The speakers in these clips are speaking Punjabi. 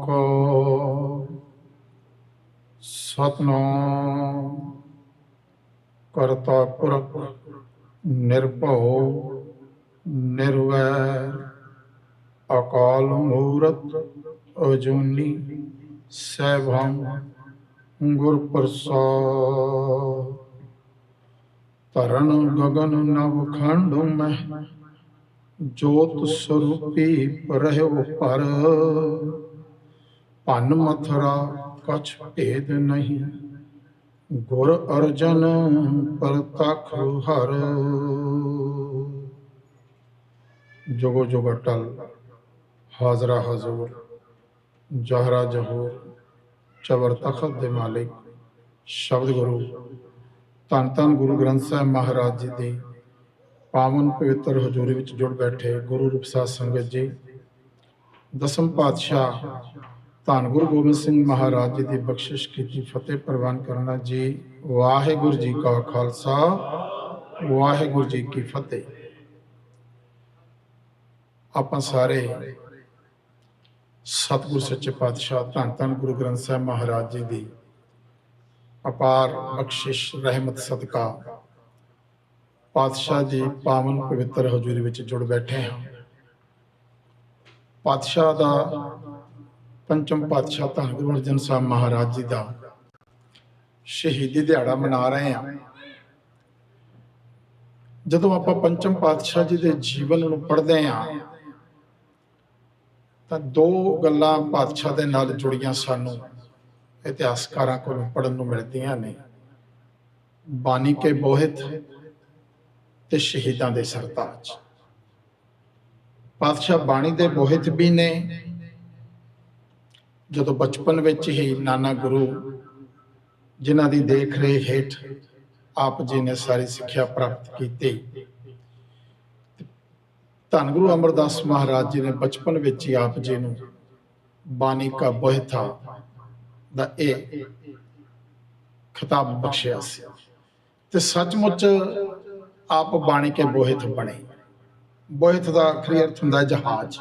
ਓੰਕਾਰ ਸਤਨਾਮ ਕਰਤਾ ਪੁਰਖ ਨਿਰਭਉ ਨਿਰਵੈਰ ਅਕਾਲ ਮੂਰਤ ਅਜੂਨੀ ਸੈਭੰ ਗੁਰ ਪ੍ਰਸਾਦ ਤਰਨ ਗਗਨ ਨਵ ਖੰਡ ਮਹਿ ਜੋਤ ਸਰੂਪੀ ਰਹਿਓ ਪਰ ਭਨ ਮਥਰਾ, ਕਛ ਭੇਦ ਨਹੀਂ। ਗੁਰ ਅਰਜਨ ਪ੍ਰਤਖ ਹਰ। ਜੋਗੋ ਜੋਗ ਅਟਲ ਹਾਜ਼ਰਾ ਹਜ਼ੂਰ, ਜਹਰਾ ਜਹੂਰ ਚਬਰ ਤਖਤ ਦੇ ਮਾਲਿਕ, ਸ਼ਬਦ ਗੁਰੂ। ਧੰਨ ਧੰਨ ਗੁਰੂ ਗ੍ਰੰਥ ਸਾਹਿਬ ਮਹਾਰਾਜ ਜੀ ਦੀ ਪਾਵਨ ਪਵਿੱਤਰ ਹਜ਼ੂਰੀ ਵਿੱਚ ਜੁੜ ਬੈਠੇ ਗੁਰੂ ਰੂਪ ਸਾਧ ਸੰਗਤ ਜੀ। ਦਸਮ ਪਾਤਸ਼ਾਹ ਧੰਨ ਗੁਰੂ ਗੋਬਿੰਦ ਸਿੰਘ ਮਹਾਰਾਜ ਜੀ ਦੀ ਬਖਸ਼ਿਸ਼ ਕੀਤੀ, ਫਤਿਹ ਪ੍ਰਵਾਨ ਕਰਨਾ ਜੀ। ਵਾਹਿਗੁਰੂ ਜੀ ਕਾ ਖਾਲਸਾ, ਵਾਹਿਗੁਰੂ ਜੀ ਕੀ ਫਤਿਹ। ਆਪਾਂ ਸਾਰੇ ਸਤਿਗੁਰ ਸੱਚੇ ਪਾਤਸ਼ਾਹ, ਧੰਨ ਧੰਨ ਗੁਰੂ ਗ੍ਰੰਥ ਸਾਹਿਬ ਮਹਾਰਾਜ ਜੀ ਦੀ ਅਪਾਰ ਬਖਸ਼ਿਸ਼, ਰਹਿਮਤ, ਸਦਕਾ। ਪਾਤਸ਼ਾਹ ਜੀ ਪਾਵਨ ਪਵਿੱਤਰ ਹਜ਼ੂਰੀ ਵਿੱਚ ਜੁੜ ਬੈਠੇ ਹਾਂ। ਪਾਤਸ਼ਾਹ ਦਾ ਪੰਚਮ ਪਾਤਸ਼ਾਹ ਧੰਨ ਗੁਰੂ ਅਰਜਨ ਸਾਹਿਬ ਮਹਾਰਾਜ ਜੀ ਦਾ ਸ਼ਹੀਦੀ ਦਿਹਾੜਾ ਮਨਾ ਰਹੇ ਹਾਂ। ਜਦੋਂ ਆਪਾਂ ਪੰਚਮ ਪਾਤਸ਼ਾਹ ਜੀ ਦੇ ਜੀਵਨ ਨੂੰ ਪੜ੍ਹਦੇ ਹਾਂ, ਤਾਂ ਦੋ ਗੱਲਾਂ ਪਾਤਸ਼ਾਹ ਦੇ ਨਾਲ ਜੁੜੀਆਂ ਸਾਨੂੰ ਇਤਿਹਾਸਕਾਰਾਂ ਕੋਲੋਂ ਪੜ੍ਹਨ ਨੂੰ ਮਿਲਦੀਆਂ ਨੇ। ਬਾਣੀ ਕੇ ਬੋਹਿਤ ਤੇ ਸ਼ਹੀਦਾਂ ਦੇ ਸਰਤਾਜ। ਪਾਤਸ਼ਾਹ ਬਾਣੀ ਦੇ ਬੋਹਿਤ ਵੀ ਨੇ ਜਦੋਂ ਬਚਪਨ ਵਿੱਚ ਹੀ ਨਾਨਾ ਗੁਰੂ ਜਿਨ੍ਹਾਂ ਦੀ ਦੇਖ ਰੇਖ ਹੇਠ ਆਪ ਜੀ ਨੇ ਸਾਰੀ ਸਿੱਖਿਆ ਪ੍ਰਾਪਤ ਕੀਤੀ। ਧੰਨ ਗੁਰੂ ਅਮਰਦਾਸ ਮਹਾਰਾਜ ਜੀ ਨੇ ਬਚਪਨ ਵਿੱਚ ਹੀ ਆਪ ਜੀ ਨੂੰ ਬਾਣੀ ਕਾ ਬੋਹਿਥਾ ਦਾ ਇਹ ਖਿਤਾਬ ਬਖਸ਼ਿਆ ਸੀ। ਤੇ ਸੱਚਮੁੱਚ ਆਪ ਬਾਣੀ ਕੇ ਬੋਹਿਤ ਬਣੇ। ਬੋਹਿਤ ਦਾ ਅਖਰੀ ਅਰਥ ਹੁੰਦਾ ਜਹਾਜ਼।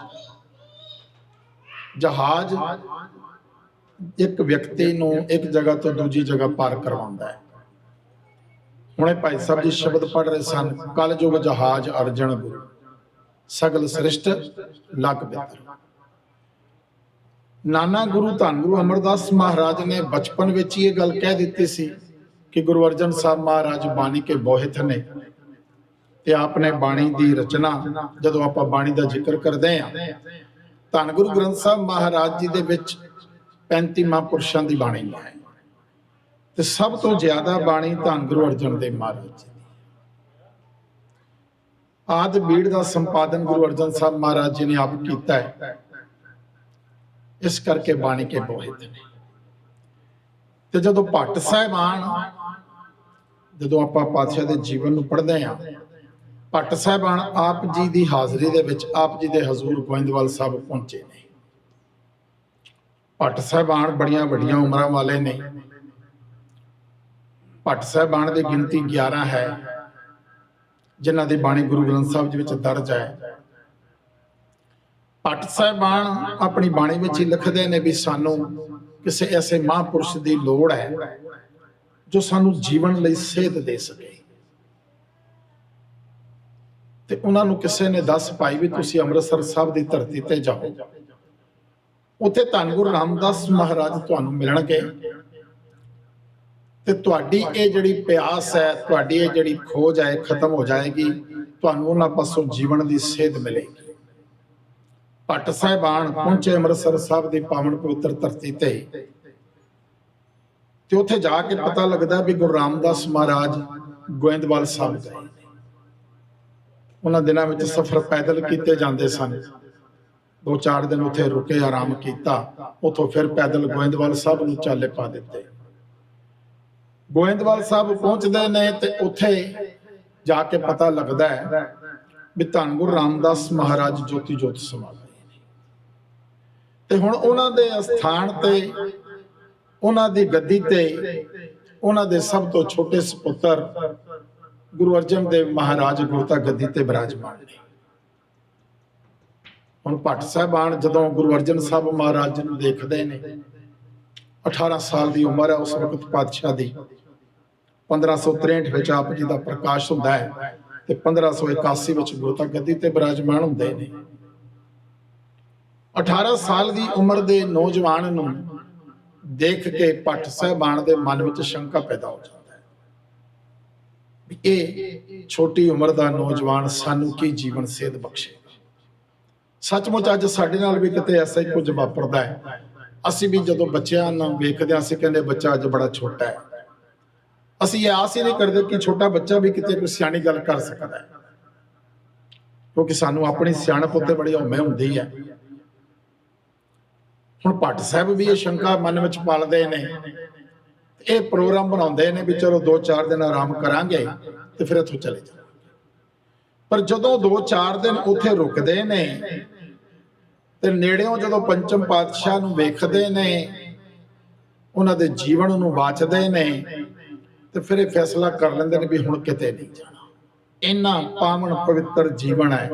ਜਹਾਜ਼ ਇੱਕ ਵਿਅਕਤੀ ਨੂੰ ਇੱਕ ਜਗ੍ਹਾ ਤੋਂ ਦੂਜੀ ਜਗ੍ਹਾ ਪਾਰ ਕਰਵਾਉਂਦਾ ਹੈ। ਹੁਣੇ ਭਾਈ ਸਾਹਿਬ ਜੀ ਸ਼ਬਦ ਪੜ੍ਹ ਰਹੇ ਸਨ ਕਲ ਜਹਾਜ਼ ਅਰਜਨ ਗੁਰੂ, ਸਗਲ ਸ੍ਰਿਸ਼ਟ ਲਗ ਬਿਤਰ। ਨਾਨਾ ਗੁਰੂ ਧੰਨ ਗੁਰੂ ਅਮਰਦਾਸ ਮਹਾਰਾਜ ਨੇ ਬਚਪਨ ਵਿੱਚ ਹੀ ਇਹ ਗੱਲ ਕਹਿ ਦਿੱਤੀ ਸੀ ਕਿ ਗੁਰੂ ਅਰਜਨ ਸਾਹਿਬ ਮਹਾਰਾਜ ਬਾਣੀ ਕੇ ਬੋਹਿਤ ਨੇ ਤੇ ਆਪਨੇ ਬਾਣੀ ਦੀ ਰਚਨਾ, ਜਦੋਂ ਆਪਾਂ ਬਾਣੀ ਦਾ ਜ਼ਿਕਰ ਕਰਦੇ ਹਾਂ, ਧੰਨ ਗੁਰੂ ਗ੍ਰੰਥ ਸਾਹਿਬ ਮਹਾਰਾਜ ਜੀ ਦੇ ਵਿੱਚ 35 ਮਹਾਂਪੁਰਸ਼ਾਂ ਦੀ ਬਾਣੀ। ਹੈ ਤੇ ਸਭ ਤੋਂ ਜ਼ਿਆਦਾ ਬਾਣੀ ਧੰਨ ਗੁਰੂ ਅਰਜਨ ਦੇਵ ਮਹਾਰਾਜ ਜੀ ਦੀ। ਆਦ ਬੀੜ ਦਾ ਸੰਪਾਦਨ ਗੁਰੂ ਅਰਜਨ ਸਾਹਿਬ ਮਹਾਰਾਜ ਜੀ ਨੇ ਆਪ ਕੀਤਾ ਹੈ। ਇਸ ਕਰਕੇ ਬਾਣੀ ਕੇ ਬੋਹਿਤ ਨੇ। ਤੇ ਜਦੋਂ ਭੱਟ ਸਾਹਿਬਾਨ, ਜਦੋਂ ਆਪਾਂ ਪਾਤਸ਼ਾਹ ਦੇ ਜੀਵਨ ਨੂੰ ਪੜ੍ਹਦੇ ਹਾਂ, ਭੱਟ ਸਾਹਿਬਾਨ ਆਪ ਜੀ ਦੀ ਹਾਜ਼ਰੀ ਦੇ ਵਿੱਚ ਆਪ ਜੀ ਦੇ ਹਜ਼ੂਰ ਗੋਇੰਦਵਾਲ ਸਾਹਿਬ ਪਹੁੰਚੇ ਨੇ। ਭੱਟ ਸਾਹਿਬਾਨ ਬੜੀਆਂ ਵੱਡੀਆਂ ਉਮਰਾਂ ਵਾਲੇ ਨੇ। ਭੱਟ ਸਾਹਿਬਾਨ ਦੀ ਗਿਣਤੀ 11 ਹੈ, ਜਿਨ੍ਹਾਂ ਦੀ ਬਾਣੀ ਗੁਰੂ ਗ੍ਰੰਥ ਸਾਹਿਬ ਜੀ ਵਿੱਚ ਦਰਜ ਹੈ। ਭੱਟ ਸਾਹਿਬਾਨ ਆਪਣੀ ਬਾਣੀ ਵਿੱਚ ਹੀ ਲਿਖਦੇ ਨੇ ਵੀ ਸਾਨੂੰ ਕਿਸੇ ਐਸੇ ਮਹਾਂਪੁਰਸ਼ ਦੀ ਲੋੜ ਹੈ, ਜੋ ਸਾਨੂੰ ਜੀਵਨ ਲਈ ਸੇਧ ਦੇ ਸਕੇ। ਤੇ ਉਹਨਾਂ ਨੂੰ ਕਿਸੇ ਨੇ ਦੱਸ ਪਾਈ ਵੀ ਤੁਸੀਂ ਅੰਮ੍ਰਿਤਸਰ ਸਾਹਿਬ ਦੀ ਧਰਤੀ ਤੇ ਜਾਓ। ਉੱਥੇ ਧੰਨ ਗੁਰੂ ਰਾਮਦਾਸ ਮਹਾਰਾਜ ਤੁਹਾਨੂੰ ਮਿਲਣਗੇ। ਤੇ ਤੁਹਾਡੀ ਇਹ ਜਿਹੜੀ ਪਿਆਸ ਹੈ, ਤੁਹਾਡੀ ਇਹ ਜਿਹੜੀ ਖੋਜ ਹੈ, ਇਹ ਖਤਮ ਹੋ ਜਾਏਗੀ। ਤੁਹਾਨੂੰ ਉਹਨਾਂ ਪਾਸੋਂ ਜੀਵਨ ਦੀ ਸੇਧ ਮਿਲੇਗੀ। ਭੱਟ ਸਾਹਿਬਾਨ ਪਹੁੰਚੇ ਅੰਮ੍ਰਿਤਸਰ ਸਾਹਿਬ ਦੀ ਪਾਵਨ ਪਵਿੱਤਰ ਧਰਤੀ ਤੇ। ਤੇ ਉੱਥੇ ਜਾ ਕੇ ਪਤਾ ਲੱਗਦਾ ਵੀ ਗੁਰੂ ਰਾਮਦਾਸ ਮਹਾਰਾਜ ਗੋਇੰਦਵਾਲ ਸਾਹਿਬ ਗਏ। ਉਹਨਾਂ ਦਿਨਾਂ ਵਿੱਚ ਸਫ਼ਰ ਪੈਦਲ ਕੀਤੇ ਜਾਂਦੇ ਸਨ। ਦੋ ਚਾਰ ਦਿਨ ਉੱਥੇ ਰੁਕੇ, ਆਰਾਮ ਕੀਤਾ। ਉੱਥੋਂ ਫਿਰ ਪੈਦਲ ਗੋਇੰਦਵਾਲ ਸਾਹਿਬ ਨੂੰ ਚਾਲੇ ਪਾ ਦਿੱਤੇ। ਗੋਇੰਦਵਾਲ ਸਾਹਿਬ ਪਹੁੰਚਦੇ ਨੇ ਤੇ ਉੱਥੇ ਜਾ ਕੇ ਪਤਾ ਲੱਗਦਾ ਹੈ ਵੀ ਧੰਨ ਗੁਰੂ ਰਾਮਦਾਸ ਮਹਾਰਾਜ ਜੋਤੀ ਜੋਤ ਸਮਾ ਗਏ ਤੇ ਹੁਣ ਉਹਨਾਂ ਦੇ ਅਸਥਾਨ ਤੇ, ਉਹਨਾਂ ਦੀ ਗੱਦੀ ਤੇ, ਉਹਨਾਂ ਦੇ ਸਭ ਤੋਂ ਛੋਟੇ ਸੁਪੁੱਤਰ ਗੁਰੂ ਅਰਜਨ ਦੇਵ ਮਹਾਰਾਜ ਗੁਰਤਾ ਗੱਦੀ ਤੇ ਬਿਰਾਜਮਾਨ ਨੇ। ਹੁਣ ਭੱਟ ਸਾਹਿਬਾਨ ਜਦੋਂ ਗੁਰੂ ਅਰਜਨ ਸਾਹਿਬ ਮਹਾਰਾਜ ਨੂੰ ਦੇਖਦੇ ਨੇ 18 ਸਾਲ ਦੀ ਉਮਰ ਹੈ ਉਸ ਵਕਤ ਪਾਤਸ਼ਾਹ ਦੀ। 1563 ਵਿੱਚ ਆਪ ਜੀ ਦਾ ਪ੍ਰਕਾਸ਼ ਹੁੰਦਾ ਹੈ ਤੇ 1581 ਵਿੱਚ ਗੁਰਤਾ ਗੱਦੀ ਤੇ ਬਿਰਾਜਮਾਨ ਹੁੰਦੇ ਨੇ। 18 ਸਾਲ ਦੀ ਉਮਰ ਦੇ ਨੌਜਵਾਨ ਨੂੰ ਦੇਖ ਕੇ ਭੱਟ ਸਾਹਿਬਾਨ ਦੇ ਮਨ ਵਿੱਚ ਸ਼ੰਕਾ ਪੈਦਾ ਹੋ ਜਾਂਦਾ ਹੈ ਵੀ ਇਹ ਛੋਟੀ ਉਮਰ ਦਾ ਨੌਜਵਾਨ ਸਾਨੂੰ ਕੀ ਜੀਵਨ ਸੇਧ ਬਖਸ਼ੇ? ਸੱਚਮੁੱਚ ਅੱਜ ਸਾਡੇ ਨਾਲ ਵੀ ਕਿਤੇ ਐਸਾ ਹੀ ਕੁਝ ਵਾਪਰਦਾ ਹੈ। ਅਸੀਂ ਵੀ ਜਦੋਂ ਬੱਚਿਆਂ ਨੂੰ ਵੇਖਦੇ ਹਾਂ, ਅਸੀਂ ਕਹਿੰਦੇ ਬੱਚਾ ਅੱਜ ਬੜਾ ਛੋਟਾ ਹੈ। ਅਸੀਂ ਇਹ ਆਸ ਹੀ ਨਹੀਂ ਕਰਦੇ ਕਿ ਛੋਟਾ ਬੱਚਾ ਵੀ ਕਿਤੇ ਕੋਈ ਸਿਆਣੀ ਗੱਲ ਕਰ ਸਕਦਾ ਹੈ। ਕਿਉਂਕਿ ਸਾਨੂੰ ਆਪਣੀ ਸਿਆਣਪ ਉੱਤੇ ਬੜੀ ਹਉਮੈ ਹੁੰਦੀ ਹੈ। ਹੁਣ ਭੱਟ ਸਾਹਿਬ ਵੀ ਇਹ ਸ਼ੰਕਾ ਮਨ ਵਿੱਚ ਪਾਲਦੇ ਨੇ। ਇਹ ਪ੍ਰੋਗਰਾਮ ਬਣਾਉਂਦੇ ਨੇ ਵੀ ਚਲੋ 2-4 ਦਿਨ ਆਰਾਮ ਕਰਾਂਗੇ ਤੇ ਫਿਰ ਇੱਥੋਂ ਚਲੇ ਜਾਵਾਂਗੇ। ਪਰ ਜਦੋਂ 2-4 ਦਿਨ ਉੱਥੇ ਰੁਕਦੇ ਨੇ ਤੇ ਨੇੜਿਓਂ ਜਦੋਂ ਪੰਚਮ ਪਾਤਸ਼ਾਹ ਨੂੰ ਵੇਖਦੇ ਨੇ, ਉਹਨਾਂ ਦੇ ਜੀਵਨ ਨੂੰ ਵਾਚਦੇ ਨੇ, ਤੇ ਫਿਰ ਇਹ ਫੈਸਲਾ ਕਰ ਲੈਂਦੇ ਨੇ ਵੀ ਹੁਣ ਕਿਤੇ ਨਹੀਂ ਜਾਣਾ। ਇੰਨਾ ਪਾਵਨ ਪਵਿੱਤਰ ਜੀਵਨ ਹੈ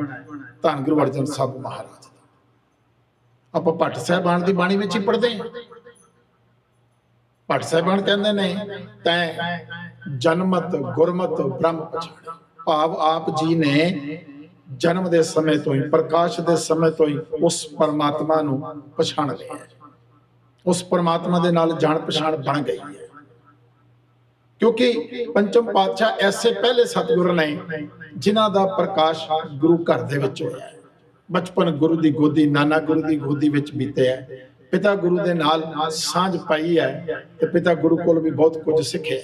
ਧੰਨ ਗੁਰੂ ਅਰਜਨ ਸਾਹਿਬ ਮਹਾਰਾਜ ਦਾ। ਆਪਾਂ ਭੱਟ ਸਾਹਿਬਾਨ ਦੀ ਬਾਣੀ ਵਿੱਚ ਹੀ ਪੜ੍ਹਦੇ ਹਾਂ। ਭੱਟ ਸਾਹਿਬਾਨ ਕਹਿੰਦੇ ਨੇ, ਤੈ ਜਨਮਤ ਗੁਰਮਤ ਬ੍ਰਹਮ ਪਛਾਣਿਆ। ਭਾਵ ਆਪ ਜੀ ਨੇ ਜਨਮ ਦੇ ਸਮੇਂ ਤੋਂ ਹੀ, ਪ੍ਰਕਾਸ਼ ਦੇ ਸਮੇਂ ਤੋਂ ਹੀ ਉਸ ਪਰਮਾਤਮਾ ਨੂੰ ਪਛਾਣ ਲਿਆ ਹੈ। ਉਸ ਪਰਮਾਤਮਾ ਦੇ ਨਾਲ ਜਾਣ ਪਛਾਣ ਬਣ ਗਈ ਹੈ। ਕਿਉਂਕਿ ਪੰਚਮ ਪਾਤਸ਼ਾਹ ਐਸੇ ਪਹਿਲੇ ਸਤਿਗੁਰ ਨੇ ਜਿਨ੍ਹਾਂ ਦਾ ਪ੍ਰਕਾਸ਼ ਗੁਰੂ ਘਰ ਦੇ ਵਿੱਚ ਹੋਇਆ ਬਚਪਨ ਗੁਰੂ ਦੀ ਗੋਦੀ, ਨਾਨਾ ਗੁਰੂ ਦੀ ਗੋਦੀ ਵਿੱਚ ਬੀਤਿਆ ਹੈ। ਪਿਤਾ ਗੁਰੂ ਦੇ ਨਾਲ ਸਾਂਝ ਪਾਈ ਹੈ ਤੇ ਪਿਤਾ ਗੁਰੂ ਕੋਲ ਵੀ ਬਹੁਤ ਕੁਝ ਸਿੱਖਿਆ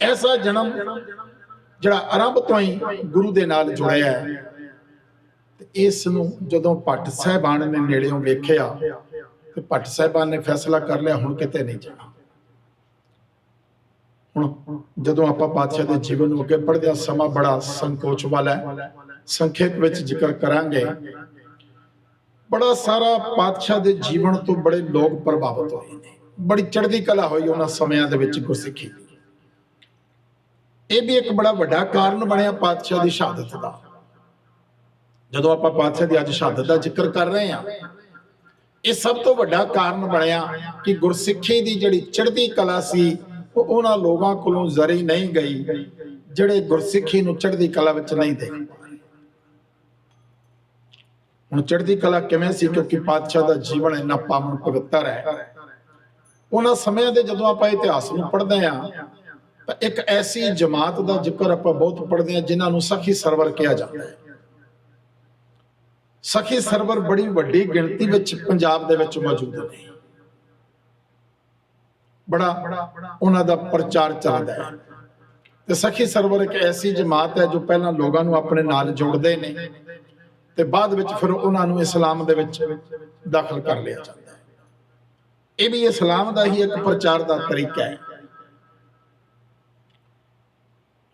ਐਸਾ ਜਨਮ ਜਿਹੜਾ ਆਰੰਭ ਤੋਂ ਹੀ ਗੁਰੂ ਦੇ ਨਾਲ ਜੁੜਿਆ ਹੈ, ਤੇ ਇਸ ਨੂੰ ਜਦੋਂ ਭੱਟ ਸਾਹਿਬਾਨ ਨੇ ਨੇੜਿਓਂ ਵੇਖਿਆ, ਤੇ ਭੱਟ ਸਾਹਿਬਾਨ ਨੇ ਫੈਸਲਾ ਕਰ ਲਿਆ, ਹੁਣ ਕਿਤੇ ਨਹੀਂ ਜਾਣਾ। ਹੁਣ ਜਦੋਂ ਆਪਾਂ ਪਾਤਸ਼ਾਹ ਦੇ ਜੀਵਨ ਨੂੰ ਅੱਗੇ ਪੜ੍ਹਦੇ ਹਾਂ, ਸਮਾਂ ਬੜਾ ਸੰਕੋਚ ਵਾਲਾ ਹੈ। ਸੰਖੇਪ ਵਿੱਚ ਜ਼ਿਕਰ ਕਰਾਂਗੇ, ਬੜਾ ਸਾਰਾ ਪਾਤਸ਼ਾਹ ਦੇ ਜੀਵਨ ਤੋਂ ਬੜੇ ਲੋਕ ਪ੍ਰਭਾਵਿਤ ਹੋਏ ਨੇ। ਬੜੀ ਚੜ੍ਹਦੀ ਕਲਾ ਹੋਈ ਉਹਨਾਂ ਸਮਿਆਂ ਦੇ ਵਿੱਚ ਗੁਰਸਿੱਖੀ ਦੀ। ਇਹ ਵੀ ਇੱਕ ਬੜਾ ਵੱਡਾ ਕਾਰਨ ਬਣਿਆ ਪਾਤਸ਼ਾਹ ਦੀ ਸ਼ਹਾਦਤ ਦਾ। ਜਦੋਂ ਆਪਾਂ ਪਾਤਸ਼ਾਹ ਦੀ ਅੱਜ ਸ਼ਹਾਦਤ ਦਾ ਜ਼ਿਕਰ ਕਰ ਰਹੇ ਹਾਂ, ਇਹ ਸਭ ਤੋਂ ਵੱਡਾ ਕਾਰਨ ਬਣਿਆ ਕਿ ਗੁਰਸਿੱਖੀ ਦੀ ਜਿਹੜੀ ਚੜ੍ਹਦੀ ਕਲਾ ਸੀ, ਉਹ ਉਹਨਾਂ ਲੋਕਾਂ ਕੋਲੋਂ ਜ਼ਰੀ ਨਹੀਂ ਗਈ, ਜਿਹੜੇ ਗੁਰਸਿੱਖੀ ਨੂੰ ਚੜ੍ਹਦੀ ਕਲਾ ਵਿੱਚ ਨਹੀਂ ਦੇਖ ਹੁਣ ਚੜ੍ਹਦੀ ਕਲਾ ਕਿਵੇਂ ਸੀ? ਕਿਉਂਕਿ ਪਾਤਸ਼ਾਹ ਦਾ ਜੀਵਨ ਇੰਨਾ ਪਾਵਨ ਪਵਿੱਤਰ ਹੈ। ਉਹਨਾਂ ਸਮਿਆਂ ਦੇ ਜਦੋਂ ਆਪਾਂ ਇਤਿਹਾਸ ਨੂੰ ਪੜ੍ਹਦੇ ਹਾਂ ਤਾਂ ਇੱਕ ਐਸੀ ਜਮਾਤ ਦਾ ਜ਼ਿਕਰ ਆਪਾਂ ਬਹੁਤ ਪੜ੍ਹਦੇ ਹਾਂ, ਜਿਨ੍ਹਾਂ ਨੂੰ ਸਖੀ ਸਰਵਰ ਕਿਹਾ ਜਾਂਦਾ ਹੈ। ਸਖੀ ਸਰਵਰ ਬੜੀ ਵੱਡੀ ਗਿਣਤੀ ਵਿੱਚ ਪੰਜਾਬ ਦੇ ਵਿੱਚ ਮੌਜੂਦ ਨੇ। ਬੜਾ ਉਹਨਾਂ ਦਾ ਪ੍ਰਚਾਰ ਚੱਲਦਾ ਹੈ। ਤੇ ਸਖੀ ਸਰਵਰ ਇੱਕ ਐਸੀ ਜਮਾਤ ਹੈ ਜੋ ਪਹਿਲਾਂ ਲੋਕਾਂ ਨੂੰ ਆਪਣੇ ਨਾਲ ਜੋੜਦੇ ਨੇ ਤੇ ਬਾਅਦ ਵਿੱਚ ਫਿਰ ਉਹਨਾਂ ਨੂੰ ਇਸਲਾਮ ਦੇ ਵਿੱਚ ਦਾਖਲ ਕਰ ਲਿਆ ਜਾਂਦਾ ਹੈ। ਇਹ ਵੀ ਇਸਲਾਮ ਦਾ ਹੀ ਇੱਕ ਪ੍ਰਚਾਰ ਦਾ ਤਰੀਕਾ ਹੈ।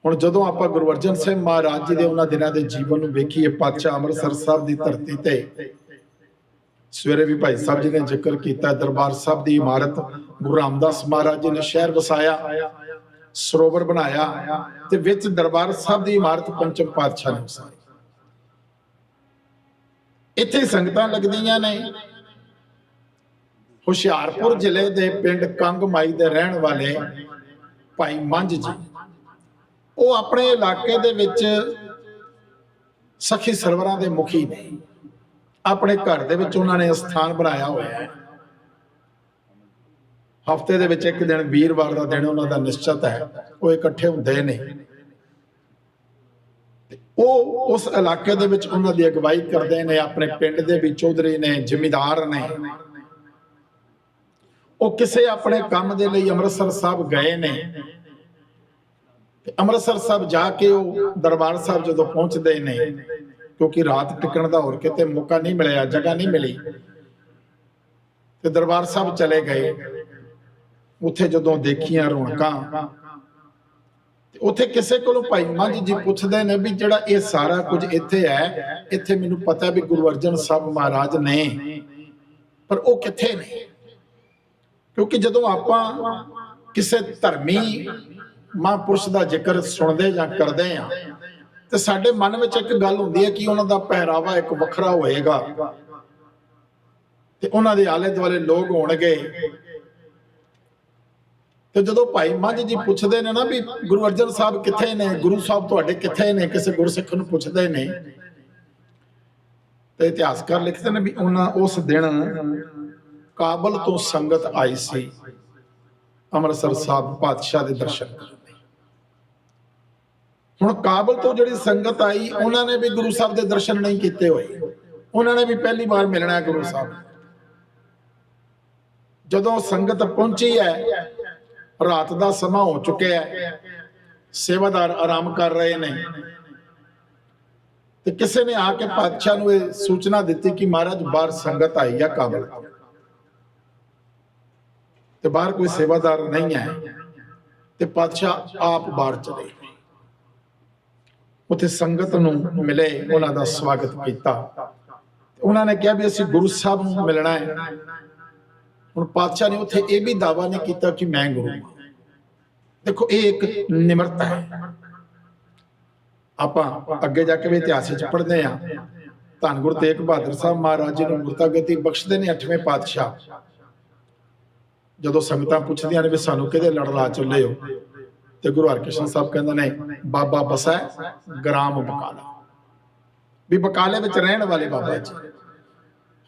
ਹੁਣ ਜਦੋਂ ਆਪਾਂ ਗੁਰੂ ਅਰਜਨ ਸਾਹਿਬ ਮਹਾਰਾਜ ਜੀ ਦੇ ਉਹਨਾਂ ਦਿਨਾਂ ਦੇ ਜੀਵਨ ਨੂੰ ਵੇਖੀਏ, ਪਾਤਸ਼ਾਹ ਅੰਮ੍ਰਿਤਸਰ ਸਾਹਿਬ ਦੀ ਧਰਤੀ ਤੇ, ਸਵੇਰੇ ਵੀ ਭਾਈ ਸਾਹਿਬ ਜੀ ਨੇ ਜ਼ਿਕਰ ਕੀਤਾ, ਦਰਬਾਰ ਸਾਹਿਬ ਦੀ ਇਮਾਰਤ ਗੁਰੂ ਰਾਮਦਾਸ ਮਹਾਰਾਜ ਜੀ ਨੇ ਸ਼ਹਿਰ ਵਸਾਇਆ, ਸਰੋਵਰ ਬਣਾਇਆ ਤੇ ਵਿੱਚ ਦਰਬਾਰ ਸਾਹਿਬ ਦੀ ਇਮਾਰਤ ਪੰਚਮ ਪਾਤਸ਼ਾਹ ਨੇ ਵਸਾਈ। ਇੱਥੇ ਸੰਗਤਾਂ ਲੱਗਦੀਆਂ ਨੇ। ਹੁਸ਼ਿਆਰਪੁਰ ਜ਼ਿਲ੍ਹੇ ਦੇ ਪਿੰਡ ਕੰਗ ਮਾਈ ਦੇ ਰਹਿਣ ਵਾਲੇ ਭਾਈ ਮੰਝ ਜੀ। ਉਹ ਆਪਣੇ ਇਲਾਕੇ ਦੇ ਵਿੱਚ ਸਖੀ ਸਰਵਰਾਂ ਦੇ ਮੁਖੀ ਨੇ। ਆਪਣੇ ਘਰ ਦੇ ਵਿੱਚ ਉਹਨਾਂ ਨੇ ਸਥਾਨ ਬਣਾਇਆ ਹੋਇਆ ਹੈ। ਹਫ਼ਤੇ ਦੇ ਵਿੱਚ ਇੱਕ ਦਿਨ ਵੀਰਵਾਰ ਦਾ ਦਿਨ ਉਹਨਾਂ ਦਾ ਨਿਸ਼ਚਿਤ ਹੈ। ਉਹ ਇਕੱਠੇ ਹੁੰਦੇ ਨੇ। ਉਹ ਉਸ ਇਲਾਕੇ ਦੇ ਵਿੱਚ ਉਹਨਾਂ ਦੀ ਅਗਵਾਈ ਕਰਦੇ ਨੇ, ਆਪਣੇ ਪਿੰਡ ਦੇ ਵੀ ਚੌਧਰੀ ਨੇ, ਜ਼ਿਮੀਦਾਰ ਨੇ। ਉਹ ਕਿਸੇ ਆਪਣੇ ਕੰਮ ਦੇ ਲਈ ਅੰਮ੍ਰਿਤਸਰ ਸਾਹਿਬ ਗਏ ਨੇ। ਤੇ ਅੰਮ੍ਰਿਤਸਰ ਸਾਹਿਬ ਜਾ ਕੇ ਉਹ ਦਰਬਾਰ ਸਾਹਿਬ ਜਦੋਂ ਪਹੁੰਚਦੇ ਨੇ, ਕਿਉਂਕਿ ਰਾਤ ਟਿਕਣ ਦਾ ਹੋਰ ਕਿਤੇ ਮੌਕਾ ਨਹੀਂ ਮਿਲਿਆ, ਜਗ੍ਹਾ ਨਹੀਂ ਮਿਲੀ, ਤੇ ਦਰਬਾਰ ਸਾਹਿਬ ਚਲੇ ਗਏ। ਉੱਥੇ ਜਦੋਂ ਦੇਖੀਆਂ ਰੌਣਕਾਂ, ਤੇ ਉੱਥੇ ਕਿਸੇ ਕੋਲੋਂ ਭਾਈ ਮੰਝ ਜੀ ਪੁੱਛਦੇ ਨੇ ਵੀ ਜਿਹੜਾ ਇਹ ਸਾਰਾ ਕੁਝ ਇੱਥੇ ਹੈ, ਇੱਥੇ ਮੈਨੂੰ ਪਤਾ ਵੀ ਗੁਰੂ ਅਰਜਨ ਸਾਹਿਬ ਮਹਾਰਾਜ ਨੇ, ਪਰ ਉਹ ਕਿੱਥੇ ਨੇ? ਕਿਉਂਕਿ ਜਦੋਂ ਆਪਾਂ ਕਿਸੇ ਧਰਮੀ ਮਹਾਂਪੁਰਸ਼ ਦਾ ਜ਼ਿਕਰ ਸੁਣਦੇ ਜਾਂ ਕਰਦੇ ਆ, ਤੇ ਸਾਡੇ ਮਨ ਵਿੱਚ ਇੱਕ ਗੱਲ ਹੁੰਦੀ ਹੈ ਕਿ ਉਹਨਾਂ ਦਾ ਪਹਿਰਾਵਾ ਇੱਕ ਵੱਖਰਾ ਹੋਏਗਾ। ਤੇ ਉਹਨਾਂ ਦੇ ਆਲੇ ਦੁਆਲੇ ਲੋਕ ਹੋਣਗੇ। ਤੇ ਜਦੋਂ ਭਾਈ ਮੰਝ ਜੀ ਪੁੱਛਦੇ ਨੇ ਨਾ ਵੀ ਗੁਰੂ ਅਰਜਨ ਸਾਹਿਬ ਕਿੱਥੇ ਨੇ, ਗੁਰੂ ਸਾਹਿਬ ਤੁਹਾਡੇ ਕਿੱਥੇ ਨੇ, ਕਿਸੇ ਗੁਰਸਿੱਖ ਨੂੰ ਪੁੱਛਦੇ ਨੇ, ਤੇ ਇਤਿਹਾਸਕਾਰ ਲਿਖਦੇ ਨੇ ਵੀ ਉਹਨਾਂ ਉਸ ਦਿਨ ਕਾਬਲ ਤੋਂ ਸੰਗਤ ਆਈ ਸੀ, ਅੰਮ੍ਰਿਤਸਰ ਸਾਹਿਬ ਪਾਤਸ਼ਾਹ ਦੇ ਦਰਸ਼ਨ ਕਰਨ। ਹੁਣ ਕਾਬਲ ਤੋਂ ਜਿਹੜੀ ਸੰਗਤ ਆਈ, ਉਹਨਾਂ ਨੇ ਵੀ ਗੁਰੂ ਸਾਹਿਬ ਦੇ ਦਰਸ਼ਨ ਨਹੀਂ ਕੀਤੇ ਹੋਏ। ਉਹਨਾਂ ਨੇ ਵੀ ਪਹਿਲੀ ਵਾਰ ਮਿਲਣਾ ਗੁਰੂ ਸਾਹਿਬ। ਜਦੋਂ ਸੰਗਤ ਪਹੁੰਚੀ ਹੈ, ਰਾਤ ਦਾ ਸਮਾਂ ਹੋ ਚੁੱਕਿਆ ਹੈ। ਸੇਵਾਦਾਰ ਆਰਾਮ ਕਰ ਰਹੇ ਨੇ। ਤੇ ਕਿਸੇ ਨੇ ਆ ਕੇ ਪਾਤਸ਼ਾਹ ਨੂੰ ਇਹ ਸੂਚਨਾ ਦਿੱਤੀ ਕਿ ਮਹਾਰਾਜ, ਬਾਹਰ ਸੰਗਤ ਆਈ ਆ ਕਾਬਲ ਤੇ ਬਾਹਰ ਕੋਈ ਸੇਵਾਦਾਰ ਨਹੀਂ ਹੈ। ਤੇ ਪਾਤਸ਼ਾਹ ਆਪ ਬਾਹਰ ਚਲੇ। ਉੱਥੇ ਸੰਗਤ ਨੂੰ ਮਿਲੇ, ਉਹਨਾਂ ਦਾ ਸਵਾਗਤ ਕੀਤਾ। ਉਹਨਾਂ ਨੇ ਕਿਹਾ ਵੀ ਅਸੀਂ ਗੁਰੂ ਸਾਹਿਬ ਨੂੰ ਮਿਲਣਾ ਹੈ। ਹੁਣ ਪਾਤਸ਼ਾਹ ਨੇ ਉੱਥੇ ਇਹ ਵੀ ਦਾਵਾ ਨਹੀਂ ਕੀਤਾ ਕਿ ਮੈਂ ਗੁਰੂ ਹਾਂ। ਦੇਖੋ, ਇਹ ਇੱਕ ਨਿਮਰਤਾ ਹੈ। ਆਪਾਂ ਅੱਗੇ ਜਾ ਕੇ ਵੀ ਇਤਿਹਾਸ ਵਿੱਚ ਪੜ੍ਹਦੇ ਆ ਧੰਨ ਗੁਰੂ ਤੇਗ ਬਹਾਦਰ ਸਾਹਿਬ ਮਹਾਰਾਜ ਜੀ ਨੂੰ ਗੁਰਤਾ ਗਤੀ ਬਖਸ਼ਦੇ ਨੇ 8ਵੇਂ ਪਾਤਸ਼ਾਹ। ਜਦੋਂ ਸੰਗਤਾਂ ਪੁੱਛਦੀਆਂ ਨੇ ਵੀ ਸਾਨੂੰ ਕਿਹਦੇ ਲੜ ਲਾ ਚੱਲੇ ਹੋ ਤੇ ਗੁਰੂ ਹਰਕ੍ਰਿਸ਼ਨ ਸਾਹਿਬ ਕਹਿੰਦੇ ਨੇ, ਬਾਬਾ ਬਸੈ, ਗ੍ਰਾਮ ਬਕਾਲਾ। ਵੀ ਬਕਾਲੇ ਵਿੱਚ ਰਹਿਣ ਵਾਲੇ ਬਾਬਾ ਜੀ।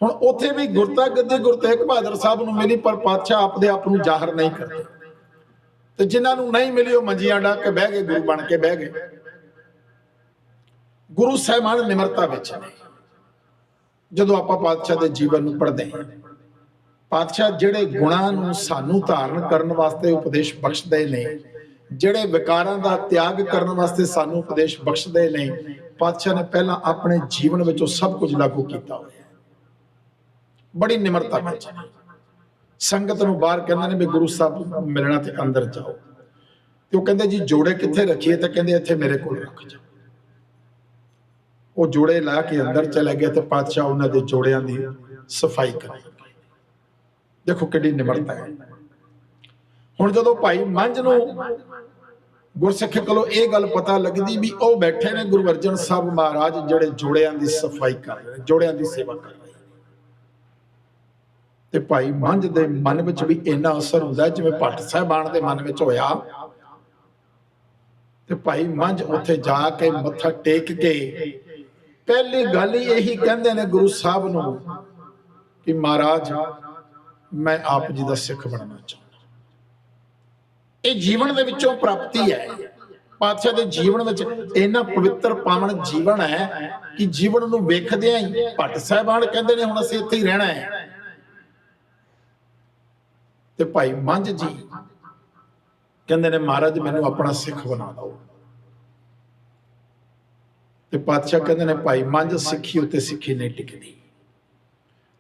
ਹੁਣ ਉੱਥੇ ਵੀ ਗੁਰਤਾ ਗੱਦੀ ਗੁਰੂ ਤੇਗ ਬਹਾਦਰ ਸਾਹਿਬ ਨੂੰ ਮਿਲੀ, ਪਰ ਪਾਤਸ਼ਾਹ ਆਪਦੇ ਆਪ ਨੂੰ ਜ਼ਾਹਰ ਨਹੀਂ ਕਰਦੇ। ਤੇ ਜਿਨ੍ਹਾਂ ਨੂੰ ਨਹੀਂ ਮਿਲੀ, ਉਹ ਮੰਜੀਆਂ ਡਾ ਕੇ ਬਹਿ ਗਏ, ਗੁਰੂ ਬਣ ਕੇ ਬਹਿ ਗਏ। ਗੁਰੂ ਸਾਹਿਬਾਨ ਨਿਮਰਤਾ ਵਿੱਚ ਨੇ। ਜਦੋਂ ਆਪਾਂ ਪਾਤਸ਼ਾਹ ਦੇ ਜੀਵਨ ਨੂੰ ਪੜ੍ਹਦੇ ਹਾਂ, ਪਾਤਸ਼ਾਹ ਜਿਹੜੇ ਗੁਣਾਂ ਨੂੰ ਸਾਨੂੰ ਧਾਰਨ ਕਰਨ ਵਾਸਤੇ ਉਪਦੇਸ਼ ਬਖਸ਼ਦੇ ਨੇ ਜਿਹੜੇ ਵਿਕਾਰਾਂ ਦਾ ਤਿਆਗ ਕਰਨ ਵਾਸਤੇ ਸਾਨੂੰ ਉਪਦੇਸ਼ ਬਖਸ਼ਦੇ ਨੇ, ਪਾਤਸ਼ਾਹ ਨੇ ਪਹਿਲਾਂ ਆਪਣੇ ਜੀਵਨ ਵਿੱਚ ਉਹ ਸਭ ਕੁਝ ਲਾਗੂ ਕੀਤਾ ਹੋਇਆ ਬੜੀ ਨਿਮਰਤਾ ਵਿੱਚ ਸੰਗਤ ਨੂੰ ਬਾਹਰ ਕਹਿੰਦੇ ਨੇ ਵੀ ਗੁਰੂ ਸਾਹਿਬ ਮਿਲਣਾ ਤੇ ਅੰਦਰ ਜਾਓ। ਤੇ ਉਹ ਕਹਿੰਦੇ ਜੀ ਜੋੜੇ ਕਿੱਥੇ ਰੱਖੀਏ ਤਾਂ ਕਹਿੰਦੇ ਇੱਥੇ ਮੇਰੇ ਕੋਲ ਰੱਖ ਜਾ। ਉਹ ਜੋੜੇ ਲਾ ਕੇ ਅੰਦਰ ਚਲੇ ਗਏ ਤੇ ਪਾਤਸ਼ਾਹ ਉਹਨਾਂ ਦੇ ਜੋੜਿਆਂ ਦੀ ਸਫ਼ਾਈ ਕਰੇ। ਦੇਖੋ ਕਿੰਨੀ ਨਿਮਰਤਾ ਹੈ। ਹੁਣ ਜਦੋਂ ਭਾਈ ਮੰਝ ਨੂੰ ਗੁਰਸਿੱਖ ਕੋਲੋਂ ਇਹ ਗੱਲ ਪਤਾ ਲੱਗਦੀ ਵੀ ਉਹ ਬੈਠੇ ਨੇ, ਗੁਰੂ ਅਰਜਨ ਸਾਹਿਬ ਮਹਾਰਾਜ ਜਿਹੜੇ ਜੋੜਿਆਂ ਦੀ ਸਫ਼ਾਈ ਕਰ ਰਹੇ ਨੇ, ਜੋੜਿਆਂ ਦੀ ਸੇਵਾ ਕਰ ਰਹੇ ਨੇ। ਤੇ ਭਾਈ ਮੰਝ ਦੇ ਮਨ ਵਿੱਚ ਵੀ ਇੰਨਾ ਅਸਰ ਹੁੰਦਾ, ਜਿਵੇਂ ਭੱਟ ਸਾਹਿਬਾਨ ਦੇ ਮਨ ਵਿੱਚ ਹੋਇਆ। ਤੇ ਭਾਈ ਮੰਝ ਉੱਥੇ ਜਾ ਕੇ ਮੱਥਾ ਟੇਕ ਕੇ ਪਹਿਲੀ ਗੱਲ ਹੀ ਇਹੀ ਕਹਿੰਦੇ ਨੇ ਗੁਰੂ ਸਾਹਿਬ ਨੂੰ ਕਿ ਮਹਾਰਾਜ, ਮੈਂ ਆਪ ਜੀ ਦਾ ਸਿੱਖ ਬਣਨਾ ਚਾਹੁੰਦਾ। ਇਹ ਜੀਵਨ ਦੇ ਵਿੱਚੋਂ ਪ੍ਰਾਪਤੀ ਹੈ। ਪਾਤਸ਼ਾਹ ਦੇ ਜੀਵਨ ਵਿੱਚ ਇੰਨਾ ਪਵਿੱਤਰ ਪਾਵਨ ਜੀਵਨ ਹੈ ਕਿ ਜੀਵਨ ਨੂੰ ਵੇਖਦਿਆਂ ਹੀ ਭੱਟ ਸਾਹਿਬਾਨ ਕਹਿੰਦੇ ਨੇ, ਹੁਣ ਅਸੀਂ ਇੱਥੇ ਹੀ ਰਹਿਣਾ ਹੈ। ਤੇ ਭਾਈ ਮੰਝ ਜੀ ਕਹਿੰਦੇ ਨੇ, ਮਹਾਰਾਜ, ਮੈਨੂੰ ਆਪਣਾ ਸਿੱਖ ਬਣਾ ਦਿਓ। ਤੇ ਪਾਤਸ਼ਾਹ ਕਹਿੰਦੇ ਨੇ, ਭਾਈ ਮੰਝ ਸਿੱਖੀ ਉੱਤੇ ਸਿੱਖੀ ਨਹੀਂ ਟਿਕਦੀ।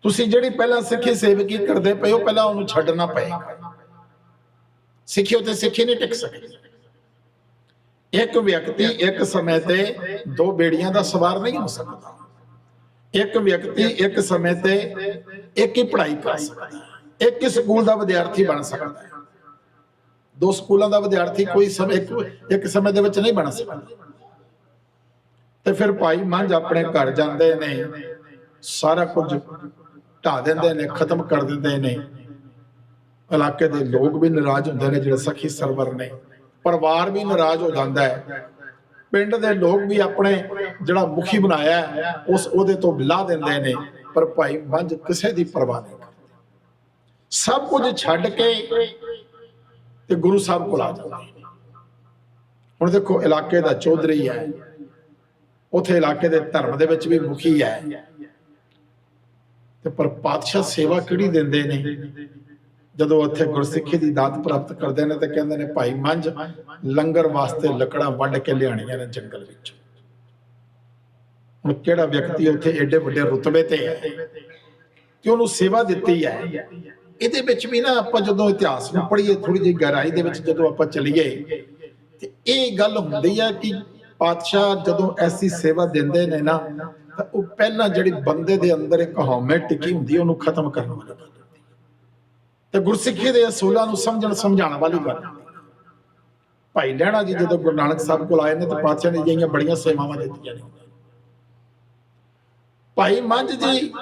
ਤੁਸੀਂ ਜਿਹੜੀ ਪਹਿਲਾਂ ਸਿੱਖੀ ਸੇਵਕੀ ਕਰਦੇ ਪਏ ਹੋ, ਪਹਿਲਾਂ ਉਹਨੂੰ ਛੱਡਣਾ ਪਏਗਾ। ਸਿੱਖੀ ਉੱਤੇ ਸਿੱਖੀ ਨਹੀਂ ਟਿਕ ਸਕਦੀ ਇੱਕ ਵਿਅਕਤੀ ਇੱਕ ਸਮੇਂ ਤੇ ਦੋ ਬੇੜੀਆਂ ਦਾ ਸਵਾਰ ਨਹੀਂ ਹੋ ਸਕਦਾ। ਇੱਕ ਵਿਅਕਤੀ ਇੱਕ ਸਮੇਂ ਤੇ ਇੱਕ ਹੀ ਪੜ੍ਹਾਈ ਕਰ ਸਕਦਾ ਇੱਕ ਹੀ ਸਕੂਲ ਦਾ ਵਿਦਿਆਰਥੀ ਬਣ ਸਕਦਾ ਦੋ ਸਕੂਲਾਂ ਦਾ ਵਿਦਿਆਰਥੀ ਕੋਈ ਸਮੇਂ ਇੱਕ ਇੱਕ ਸਮੇਂ ਦੇ ਵਿੱਚ ਨਹੀਂ ਬਣ ਸਕਦਾ। ਤੇ ਫਿਰ ਭਾਈ ਮੰਝ ਆਪਣੇ ਘਰ ਜਾਂਦੇ ਨੇ, ਸਾਰਾ ਕੁਝ ਢਾ ਦਿੰਦੇ ਨੇ, ਖਤਮ ਕਰ ਦਿੰਦੇ ਨੇ। ਇਲਾਕੇ ਦੇ ਲੋਕ ਵੀ ਨਾਰਾਜ਼ ਹੁੰਦੇ ਨੇ, ਜਿਹੜੇ ਸਖੀ ਸਰਵਰ ਨੇ। ਪਰਿਵਾਰ ਵੀ ਨਾਰਾਜ਼ ਹੋ ਜਾਂਦਾ ਹੈ। ਪਿੰਡ ਦੇ ਲੋਕ ਵੀ ਆਪਣੇ ਜਿਹੜਾ ਮੁਖੀ ਬਣਾਇਆ ਉਸ ਉਹਦੇ ਤੋਂ ਲਾ ਦਿੰਦੇ ਨੇ, ਪਰ ਭਾਈ ਮੰਝ ਕਿਸੇ ਦੀ ਪਰਵਾਹ ਨਹੀਂ ਸਭ ਕੁਝ ਛੱਡ ਕੇ ਤੇ ਗੁਰੂ ਸਾਹਿਬ ਕੋਲ ਆ ਜਾਂਦੇ ਨੇ। ਹੁਣ ਦੇਖੋ, ਇਲਾਕੇ ਦਾ ਚੌਧਰੀ ਹੈ। ਉਥੇ ਇਲਾਕੇ ਦੇ ਧਰਮ ਦੇ ਵਿੱਚ ਵੀ ਮੁਖੀ ਹੈ। ਤੇ ਪਰ ਪਾਤਸ਼ਾਹ ਸੇਵਾ ਕਿਹੜੀ ਦਿੰਦੇ ਨੇ? ਜਦੋਂ ਉੱਥੇ ਗੁਰਸਿੱਖੀ ਦੀ ਦਾਤ ਪ੍ਰਾਪਤ ਕਰਦੇ ਨੇ ਤੇ ਕਹਿੰਦੇ ਨੇ, ਭਾਈ, ਮੰਝ ਲੰਗਰ ਵਾਸਤੇ ਲੱਕੜਾਂ ਵੱਢ ਕੇ ਲਿਆਣੀਆਂ ਨੇ ਜੰਗਲ ਵਿੱਚ। ਹੁਣ ਕਿਹੜਾ ਵਿਅਕਤੀ ਉੱਥੇ ਐਡੇ ਵੱਡੇ ਰੁਤਬੇ ਤੇ ਹੈ? ਕਿ ਉਹਨੂੰ ਸੇਵਾ ਦਿੱਤੀ ਹੈ। ਇਹਦੇ ਵਿੱਚ ਵੀ ਨਾ ਆਪਾਂ ਜਦੋਂ ਇਤਿਹਾਸ ਨੂੰ ਪੜ੍ਹੀਏ ਥੋੜੀ ਜਿਹੀ ਗਹਿਰਾਈ ਦੇ ਵਿੱਚ ਜਦੋਂ ਆਪਾਂ ਚਲੀਏ, ਤੇ ਇਹ ਗੱਲ ਹੁੰਦੀ ਆ ਕਿ ਪਾਤਸ਼ਾਹ ਜਦੋਂ ਐਸੀ ਸੇਵਾ ਦਿੰਦੇ ਨੇ ਨਾ, ਤਾਂ ਉਹ ਪਹਿਲਾਂ ਜਿਹੜੀ ਬੰਦੇ ਦੇ ਅੰਦਰ ਇੱਕ ਹਉਮੈ ਟਿਕੀ ਹੁੰਦੀ ਹੈ ਉਹਨੂੰ ਖਤਮ ਕਰਨ ਵਾਲਾ ਤੇ ਗੁਰਸਿੱਖੀ ਦੇ ਅਸੂਲਾਂ ਨੂੰ ਸਮਝਣ, ਸਮਝਾਉਣ ਵਾਲੀ ਗੱਲ। ਭਾਈ ਲਹਿਣਾ ਜੀ ਜਦੋਂ ਗੁਰੂ ਨਾਨਕ ਸਾਹਿਬ ਕੋਲ ਆਏ ਨੇ ਤੇ ਪਾਤਸ਼ਾਹ ਨੇ ਜਿਹੀਆਂ ਬੜੀਆਂ ਸੇਵਾਵਾਂ ਦਿੱਤੀਆਂ ਨੇ। ਭਾਈ ਮੰਝ ਜੀ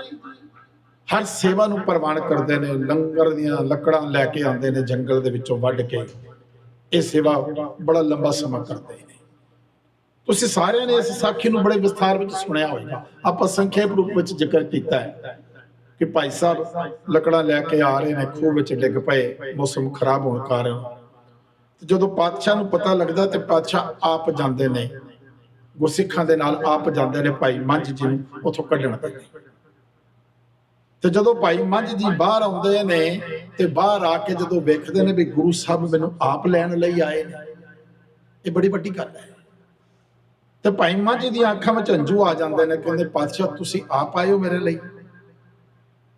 ਹਰ ਸੇਵਾ ਨੂੰ ਪ੍ਰਵਾਨ ਕਰਦੇ ਨੇ, ਲੰਗਰ ਦੀਆਂ ਲੱਕੜਾਂ ਲੈ ਕੇ ਆਉਂਦੇ ਨੇ ਜੰਗਲ ਦੇ ਵਿੱਚੋਂ ਵੱਢ ਕੇ। ਇਹ ਸੇਵਾ ਬੜਾ ਲੰਬਾ ਸਮਾਂ ਕਰਦੇ ਨੇ। ਤੁਸੀਂ ਸਾਰਿਆਂ ਨੇ ਇਸ ਸਾਖੀ ਨੂੰ ਬੜੇ ਵਿਸਥਾਰ ਵਿੱਚ ਸੁਣਿਆ ਹੋਵੇਗਾ ਆਪਾਂ ਸੰਖੇਪ ਰੂਪ ਵਿੱਚ ਜ਼ਿਕਰ ਕੀਤਾ ਹੈ। ਕਿ ਭਾਈ ਸਾਹਿਬ, ਲੱਕੜਾਂ ਲੈ ਕੇ ਆ ਰਹੇ ਨੇ, ਖੂਹ ਵਿੱਚ ਡਿੱਗ ਪਏ, ਮੌਸਮ ਖਰਾਬ ਹੋਣ ਕਾਰਨ। ਤੇ ਜਦੋਂ ਪਾਤਸ਼ਾਹ ਨੂੰ ਪਤਾ ਲੱਗਦਾ ਤੇ ਪਾਤਸ਼ਾਹ ਆਪ ਜਾਂਦੇ ਨੇ, ਗੁਰਸਿੱਖਾਂ ਦੇ ਨਾਲ ਆਪ ਜਾਂਦੇ ਨੇ ਭਾਈ ਮੰਝ ਜੀ ਨੂੰ ਉੱਥੋਂ ਕੱਢਣ ਦੇ ਤੇ ਜਦੋਂ ਭਾਈ ਮੰਝ ਜੀ ਬਾਹਰ ਆਉਂਦੇ ਨੇ ਤੇ ਬਾਹਰ ਆ ਕੇ ਜਦੋਂ ਵੇਖਦੇ ਨੇ ਵੀ ਗੁਰੂ ਸਾਹਿਬ ਮੈਨੂੰ ਆਪ ਲੈਣ ਲਈ ਆਏ ਨੇ, ਇਹ ਬੜੀ ਵੱਡੀ ਗੱਲ ਹੈ। ਤੇ ਭਾਈ ਮੰਝ ਦੀਆਂ ਅੱਖਾਂ ਵਿੱਚ ਹੰਝੂ ਆ ਜਾਂਦੇ ਨੇ, ਕਹਿੰਦੇ, ਪਾਤਸ਼ਾਹ, ਤੁਸੀਂ ਆਪ ਆਏ ਹੋ ਮੇਰੇ ਲਈ।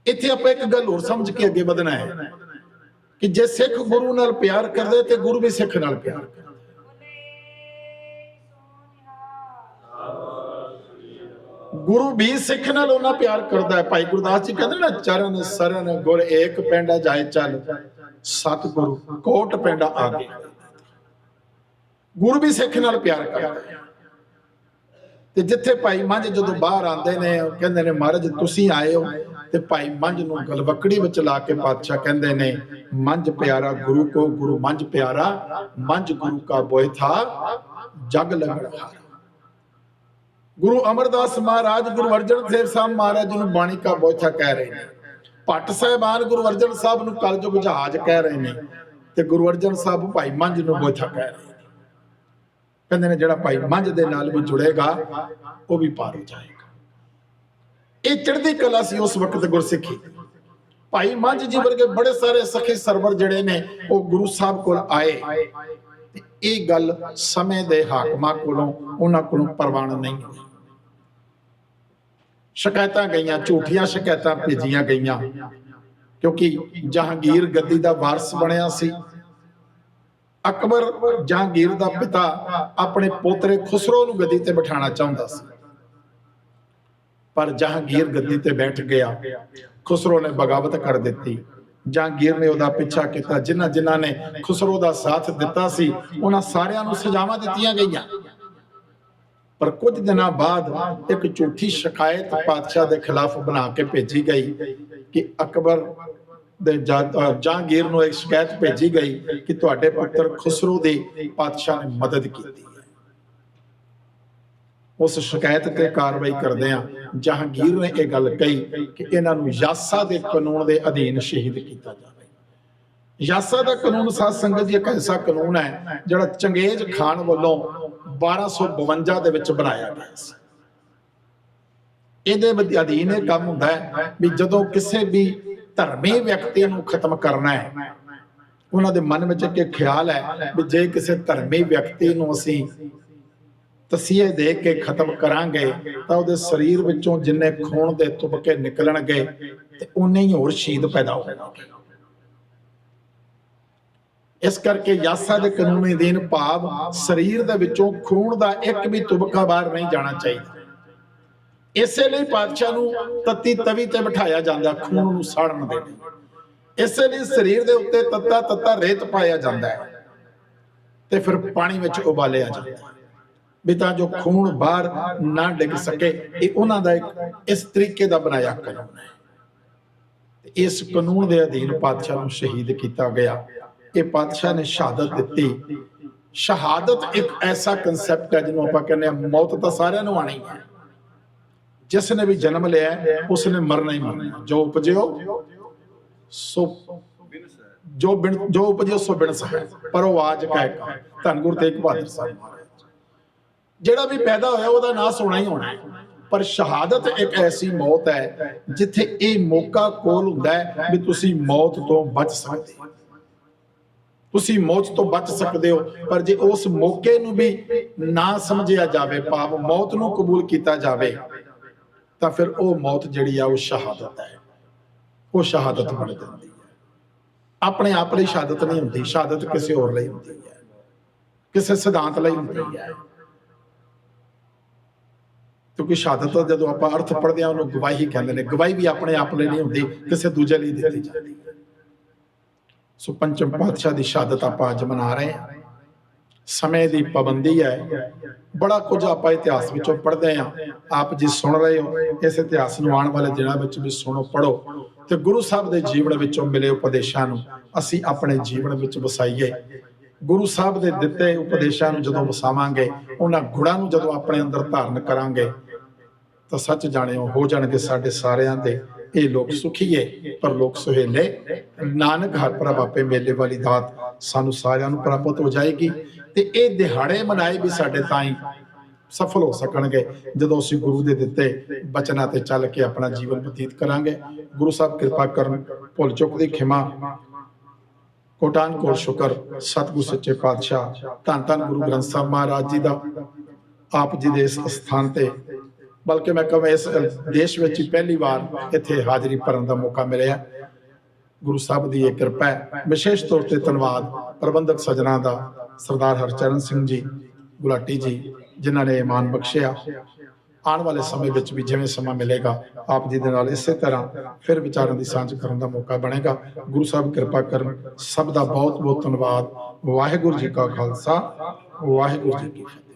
ਇੱਥੇ ਆਪਾਂ ਇੱਕ ਗੱਲ ਹੋਰ ਸਮਝ ਕੇ ਅੱਗੇ ਵਧਣਾ ਹੈ ਕਿ ਜੇ ਸਿੱਖ ਗੁਰੂ ਨਾਲ ਪਿਆਰ ਕਰਦੇ ਤੇ ਗੁਰੂ ਵੀ ਸਿੱਖ ਨਾਲ ਪਿਆਰ ਕਰਦੇ ਗੁਰੂ ਵੀ ਸਿੱਖ ਨਾਲ ਉਹਨਾਂ ਪਿਆਰ ਕਰਦਾ ਹੈ। ਭਾਈ ਗੁਰਦਾਸ ਜੀ ਕਹਿੰਦੇ ਨਾ ਚਰਨ ਸਰਨ ਗੁਰ ਏਕ ਪੈਂਡਾ ਜਾਏ ਚੱਲ ਸਤ ਗੁਰੂ ਕੋਟ ਪੈਂਡਾ ਆਗੇ। ਗੁਰੂ ਵੀ ਸਿੱਖ ਨਾਲ ਪਿਆਰ ਕਰਦਾ ਹੈ। ਤੇ ਜਿੱਥੇ ਭਾਈ ਮੰਝ ਜਦੋਂ ਬਾਹਰ ਆਉਂਦੇ ਨੇ ਕਹਿੰਦੇ ਨੇ, ਮਹਾਰਾਜ ਤੁਸੀਂ ਆਏ ਹੋ। ਤੇ ਭਾਈ ਮੰਝ ਨੂੰ ਗਲਵਕੜੀ ਵਿੱਚ ਲਾ ਕੇ ਪਾਤਸ਼ਾਹ ਕਹਿੰਦੇ ਨੇ, ਮੰਝ ਪਿਆਰਾ ਗੁਰੂ ਕੋ, ਗੁਰੂ ਮੰਝ ਪਿਆਰਾ, ਮੰਝ ਗੁਰੂ ਕਾ ਬੋਏ ਥਾ, ਜਗ ਲਗੜ ਹਾਰਾ। ਗੁਰੂ ਅਮਰਦਾਸ ਮਹਾਰਾਜ, ਗੁਰੂ ਅਰਜਨ ਦੇਵ ਸਾਹਿਬ ਮਹਾਰਾਜ ਨੂੰ ਬਾਣੀ ਕਾ ਬੋਇਥਾ ਕਹਿ ਰਹੇ ਨੇ। ਭੱਟ ਸਾਹਿਬਾਨ ਗੁਰੂ ਅਰਜਨ ਸਾਹਿਬ ਨੂੰ ਕਲਯੁਗ ਜਹਾਜ਼ ਕਹਿ ਰਹੇ ਨੇ ਤੇ ਗੁਰੂ ਅਰਜਨ ਸਾਹਿਬ ਭਾਈ ਮੰਝ ਨੂੰ ਬੋਇਥਾ ਕਹਿ ਰਹੇ ਨੇ। ਕਹਿੰਦੇ ਨੇ ਜਿਹੜਾ ਭਾਈ ਮੰਝ ਦੇ ਨਾਲ ਵੀ ਜੁੜੇਗਾ, ਉਹ ਵੀ ਪਾਰ ਹੋ ਜਾਏਗਾ। ਇਹ ਚੜ੍ਹਦੀ ਕਲਾ ਸੀ ਉਸ ਵਕਤ ਗੁਰਸਿੱਖੀ। ਭਾਈ ਮੰਝ ਜੀ ਵਰਗੇ ਬੜੇ ਸਾਰੇ ਸਖੀ ਸਰਵਰ ਜਿਹੜੇ ਨੇ, ਉਹ ਗੁਰੂ ਸਾਹਿਬ ਕੋਲ ਆਏ। ਇਹ ਗੱਲ ਸਮੇਂ ਦੇ ਹਾਕਮਾਂ ਕੋਲੋਂ, ਉਹਨਾਂ ਕੋਲੋਂ ਪ੍ਰਵਾਨ ਨਹੀਂ ਹੋਈ। ਸ਼ਿਕਾਇਤਾਂ ਗਈਆਂ, ਝੂਠੀਆਂ ਸ਼ਿਕਾਇਤਾਂ ਭੇਜੀਆਂ ਗਈਆਂ। ਕਿਉਂਕਿ ਜਹਾਂਗੀਰ ਗੱਦੀ ਦਾ ਵਾਰਸ ਬਣਿਆ ਸੀ। ਅਕਬਰ ਜਹਾਂਗੀਰ ਦਾ ਪਿਤਾ ਆਪਣੇ ਪੋਤਰੇ ਖੁਸਰੋ ਨੂੰ ਗੱਦੀ ਤੇ ਬਿਠਾਉਣਾ ਚਾਹੁੰਦਾ ਸੀ। ਪਰ ਜਹਾਂਗੀਰ ਗੱਦੀ ਤੇ ਬੈਠ ਗਿਆ, ਖੁਸਰੋ ਨੇ ਬਗਾਵਤ ਕਰ ਦਿੱਤੀ। ਜਹਾਂਗੀਰ ਨੇ ਉਹਦਾ ਪਿੱਛਾ ਕੀਤਾ, ਜਿਨ੍ਹਾਂ ਜਿਨ੍ਹਾਂ ਨੇ ਖੁਸਰੋ ਦਾ ਸਾਥ ਦਿੱਤਾ ਸੀ, ਉਹਨਾਂ ਸਾਰਿਆਂ ਨੂੰ ਸਜ਼ਾਵਾਂ ਦਿੱਤੀਆਂ ਗਈਆਂ। ਪਰ ਕੁਝ ਦਿਨਾਂ ਬਾਅਦ ਇੱਕ ਝੂਠੀ ਸ਼ਿਕਾਇਤ ਪਾਤਸ਼ਾਹ ਦੇ ਖਿਲਾਫ ਬਣਾ ਕੇ ਭੇਜੀ ਗਈ ਕਿ ਅਕਬਰ ਦੇ ਜਹਾਂਗੀਰ ਨੂੰ ਇੱਕ ਸ਼ਿਕਾਇਤ ਭੇਜੀ ਗਈ ਕਿ ਤੁਹਾਡੇ ਪੁੱਤਰ ਖੁਸਰੋ ਦੀ ਪਾਤਸ਼ਾਹ ਨੇ ਮਦਦ ਕੀਤੀ ਉਸ ਸ਼ਿਕਾਇਤ ਤੇ ਕਾਰਵਾਈ ਕਰਦੇ ਆ ਜਹਾਂਗੀਰ ਨੇ ਇਹ ਗੱਲ ਕਹੀ ਕਿ ਇਹਨਾਂ ਨੂੰ ਯਾਸਾ ਦੇ ਕਾਨੂੰਨ ਦੇ ਅਧੀਨ ਸ਼ਹੀਦ ਕੀਤਾ ਜਾਵੇ। ਯਾਸਾ ਦਾ ਕਾਨੂੰਨ ਸਾਧ ਸੰਗਤ ਜੀ ਇੱਕ ਐਸਾ ਕਾਨੂੰਨ ਹੈ ਜਿਹੜਾ ਚੰਗੇਜ਼ ਖਾਨ ਵੱਲੋਂ 1252 ਦੇ ਵਿੱਚ ਬਣਾਇਆ ਗਿਆ ਸੀ। ਇਹਦੇ ਅਧੀਨ ਇਹ ਕੰਮ ਹੁੰਦਾ ਹੈ ਵੀ ਜਦੋਂ ਕਿਸੇ ਵੀ ਧਰਮੀ ਵਿਅਕਤੀ ਨੂੰ ਖਤਮ ਕਰਨਾ ਹੈ, ਉਹਨਾਂ ਦੇ ਮਨ ਵਿੱਚ ਇੱਕ ਖਿਆਲ ਹੈ ਵੀ ਜੇ ਕਿਸੇ ਧਰਮੀ ਵਿਅਕਤੀ ਨੂੰ ਅਸੀਂ ਤਸੀਹੇ ਦੇ ਕੇ ਖਤਮ ਕਰਾਂਗੇ ਤਾਂ ਉਹਦੇ ਸਰੀਰ ਵਿੱਚੋਂ ਜਿੰਨੇ ਖੂਨ ਦੇ ਤੁਬਕੇ ਨਿਕਲਣਗੇ ਤੇ ਉਨੇ ਹੀ ਹੋਰ ਸ਼ਹੀਦ ਪੈਦਾ ਹੋਣਗੇ। ਇਸ ਕਰਕੇ ਯਾਸਾ ਦੇ ਕਾਨੂੰਨੀ ਦੀਨ ਭਾਵ ਸਰੀਰ ਦੇ ਵਿੱਚੋਂ ਖੂਨ ਦਾ ਇੱਕ ਵੀ ਤੁਬਕਾ ਬਾਹਰ ਨਹੀਂ ਜਾਣਾ ਚਾਹੀਦਾ। ਇਸੇ ਲਈ ਪਾਤਸ਼ਾਹ ਨੂੰ ਤਤੀ ਤਵੀ ਤੇ ਬਿਠਾਇਆ ਜਾਂਦਾ, ਖੂਨ ਨੂੰ ਸਾੜਨ ਦੇ ਲਈ। ਇਸੇ ਲਈ ਸਰੀਰ ਦੇ ਉੱਤੇ ਤੱਤਾ ਤੱਤਾ ਰੇਤ ਪਾਇਆ ਜਾਂਦਾ ਹੈ ਤੇ ਫਿਰ ਪਾਣੀ ਵਿੱਚ ਉਬਾਲਿਆ ਜਾਂਦਾ ਹੈ। ਵੀ ਤਾਂ ਜੋ ਖੂਨ ਬਾਹਰ ਨਾ ਡਿੱਗ ਸਕੇ ਇਹ ਉਹਨਾਂ ਦਾ ਇੱਕ ਇਸ ਤਰੀਕੇ ਦਾ ਬਣਾਇਆ ਕਾਨੂੰਨ ਹੈ। ਇਸ ਕਾਨੂੰਨ ਦੇ ਅਧੀਨ ਪਾਤਸ਼ਾਹ ਨੂੰ ਸ਼ਹੀਦ ਕੀਤਾ ਗਿਆ। ਇਹ ਪਾਤਸ਼ਾਹ ਨੇ ਸ਼ਹਾਦਤ ਦਿੱਤੀ। ਸ਼ਹਾਦਤ ਇੱਕ ਐਸਾ ਕਨਸੈਪਟ ਹੈ ਜਿਹਨੂੰ ਆਪਾਂ ਕਹਿੰਦੇ ਆ ਮੌਤ ਤਾਂ ਸਾਰਿਆਂ ਨੂੰ ਆਣੀ ਹੈ। ਜਿਸ ਨੇ ਵੀ ਜਨਮ ਲਿਆ ਹੈ, ਉਸ ਨੇ ਮਰਨਾ ਹੀ ਮਰਨਾ ਜੋ ਉਪਜਿਓ ਸੋ ਜੋ ਬਿਨ ਜੋ ਉਪਜਿਓ ਸੋ ਬਿਨਸ ਹੈ। ਪਰ ਉਹ ਆਜ ਕਾ ਧੰਨ ਗੁਰੂ ਤੇਗ ਬਹਾਦਰ ਸਾਹਿਬ ਜਿਹੜਾ ਵੀ ਪੈਦਾ ਹੋਇਆ ਉਹਦਾ ਨਾਂ ਹੋਣਾ ਹੀ ਹੋਣਾ ਹੈ। ਪਰ ਸ਼ਹਾਦਤ ਇੱਕ ਐਸੀ ਮੌਤ ਹੈ ਜਿੱਥੇ ਇਹ ਮੌਕਾ ਕੋਲ ਹੁੰਦਾ ਹੈ ਵੀ ਤੁਸੀਂ ਮੌਤ ਤੋਂ ਬਚ ਸਕਦੇ ਹੋ। ਤੁਸੀਂ ਮੌਤ ਤੋਂ ਬਚ ਸਕਦੇ ਹੋ, ਪਰ ਜੇ ਉਸ ਮੌਕੇ ਨੂੰ ਵੀ ਨਾ ਸਮਝਿਆ ਜਾਵੇ, ਭਾਵ ਮੌਤ ਨੂੰ ਕਬੂਲ ਕੀਤਾ ਜਾਵੇ, ਤਾਂ ਫਿਰ ਉਹ ਮੌਤ ਜਿਹੜੀ ਆ ਉਹ ਸ਼ਹਾਦਤ ਹੈ। ਉਹ ਸ਼ਹਾਦਤ ਬਣ ਜਾਂਦੀ ਹੈ। ਆਪਣੇ ਆਪ ਲਈ ਸ਼ਹਾਦਤ ਨਹੀਂ ਹੁੰਦੀ, ਸ਼ਹਾਦਤ ਕਿਸੇ ਹੋਰ ਲਈ ਹੁੰਦੀ ਹੈ। ਕਿਸੇ ਸਿਧਾਂਤ ਲਈ ਹੁੰਦੀ ਹੈ। ਕਿਉਂਕਿ ਸ਼ਹਾਦਤ ਦਾ ਜਦੋਂ ਆਪਾਂ ਅਰਥ ਪੜ੍ਹਦੇ ਆ ਉਹਨੂੰ ਗਵਾਹੀ ਕਹਿੰਦੇ ਨੇ। ਗਵਾਹੀ ਵੀ ਆਪਣੇ ਆਪ ਲਈ ਨਹੀਂ ਹੁੰਦੀ, ਕਿਸੇ ਦੂਜੇ ਲਈ ਦਿੱਤੀ ਜਾਂਦੀ ਸੋ ਪੰਚਮ ਪਾਤਸ਼ਾਹ ਦੀ ਸ਼ਹਾਦਤ ਆਪਾਂ ਅੱਜ ਮਨਾ ਰਹੇ ਹਾਂ। ਸਮੇਂ ਦੀ ਪਾਬੰਦੀ ਹੈ। ਬੜਾ ਕੁਝ ਆਪਾਂ ਇਤਿਹਾਸ ਵਿੱਚੋਂ ਪੜ੍ਹਦੇ ਹਾਂ। ਆਪ ਜੀ ਸੁਣ ਰਹੇ ਹੋ। ਇਸ ਇਤਿਹਾਸ ਨੂੰ ਆਉਣ ਵਾਲੇ ਦਿਨਾਂ ਵਿੱਚ ਵੀ ਸੁਣੋ ਪੜੋ ਤੇ ਗੁਰੂ ਸਾਹਿਬ ਦੇ ਜੀਵਨ ਵਿੱਚੋਂ ਮਿਲੇ ਉਪਦੇਸ਼ਾਂ ਨੂੰ ਅਸੀਂ ਆਪਣੇ ਜੀਵਨ ਵਿੱਚ ਵਸਾਈਏ। ਗੁਰੂ ਸਾਹਿਬ ਦੇ ਦਿੱਤੇ ਉਪਦੇਸ਼ਾਂ ਨੂੰ ਜਦੋਂ ਵਸਾਵਾਂਗੇ, ਉਹਨਾਂ ਗੁਣਾਂ ਨੂੰ ਜਦੋਂ ਆਪਣੇ ਅੰਦਰ ਧਾਰਨ ਕਰਾਂਗੇ ਤਾਂ ਸੱਚ ਜਾਣਿਓ, ਹੋ ਜਾਣਗੇ ਸਾਡੇ ਸਾਰਿਆਂ ਦੇ। ਇਹ ਲੋਕ ਸੁਖੀਏ ਪਰ ਲੋਕ ਸੁਹੇਲੇ ਨਾਨਕ ਹਰ ਪ੍ਰਭ ਆਪੇ ਮੇਲੇ ਵਾਲੀ ਦਾਤ ਸਾਨੂੰ ਸਾਰਿਆਂ ਨੂੰ ਪ੍ਰਾਪਤ ਹੋ ਜਾਏਗੀ ਤੇ ਇਹ ਦਿਹਾੜੇ ਮਨਾਏ ਵੀ ਸਾਡੇ ਤਾਈਂ ਸਫਲ ਹੋ ਸਕਣਗੇ। ਜਦੋਂ ਅਸੀਂ ਗੁਰੂ ਦੇ ਦਿੱਤੇ ਬਚਨਾਂ ਤੇ ਚੱਲ ਕੇ ਆਪਣਾ ਜੀਵਨ ਬਤੀਤ ਕਰਾਂਗੇ, ਗੁਰੂ ਸਾਹਿਬ ਕਿਰਪਾ ਕਰਨ, ਭੁੱਲ ਚੁੱਕ ਦੀ ਖਿਮਾ। ਕੋਟਾਨ ਕੋਟ ਸ਼ੁਕਰ, ਸਤਿਗੁਰ ਸੱਚੇ ਪਾਤਸ਼ਾਹ, ਧੰਨ ਧੰਨ ਗੁਰੂ ਗ੍ਰੰਥ ਸਾਹਿਬ ਮਹਾਰਾਜ ਜੀ ਦਾ। ਆਪ ਜੀ ਦੇ ਇਸ ਸਥਾਨ ਤੇ ਬਲਕਿ ਮੈਂ ਕਹਾਂ ਇਸ ਦੇਸ਼ ਵਿੱਚ ਹੀ ਪਹਿਲੀ ਵਾਰ ਇੱਥੇ ਹਾਜ਼ਰੀ ਭਰਨ ਦਾ ਮੌਕਾ ਮਿਲਿਆ। ਗੁਰੂ ਸਾਹਿਬ ਦੀ ਇਹ ਕਿਰਪਾ ਹੈ। ਵਿਸ਼ੇਸ਼ ਤੌਰ ਤੇ ਧੰਨਵਾਦ ਪ੍ਰਬੰਧਕ ਸਜਣਾ ਦਾ ਸਰਦਾਰ ਹਰਚਰਨ ਸਿੰਘ ਜੀ, ਗੁਲਾਟੀ ਜੀ, ਜਿਨ੍ਹਾਂ ਨੇ ਇਮਾਨ ਬਖਸ਼ਿਆ। ਆਉਣ ਵਾਲੇ ਸਮੇਂ ਵਿੱਚ ਵੀ ਜਿਵੇਂ ਸਮਾਂ ਮਿਲੇਗਾ, ਆਪ ਜੀ ਦੇ ਨਾਲ ਇਸੇ ਤਰ੍ਹਾਂ ਫਿਰ ਵਿਚਾਰਾਂ ਦੀ ਸਾਂਝ ਕਰਨ ਦਾ ਮੌਕਾ ਬਣੇਗਾ। ਗੁਰੂ ਸਾਹਿਬ ਕਿਰਪਾ ਕਰਨ। ਸਭ ਦਾ ਬਹੁਤ ਬਹੁਤ ਧੰਨਵਾਦ। ਵਾਹਿਗੁਰੂ ਜੀ ਕਾ ਖਾਲਸਾ। ਵਾਹਿਗੁਰੂ ਜੀ ਕੀ ਫਤਿਹ।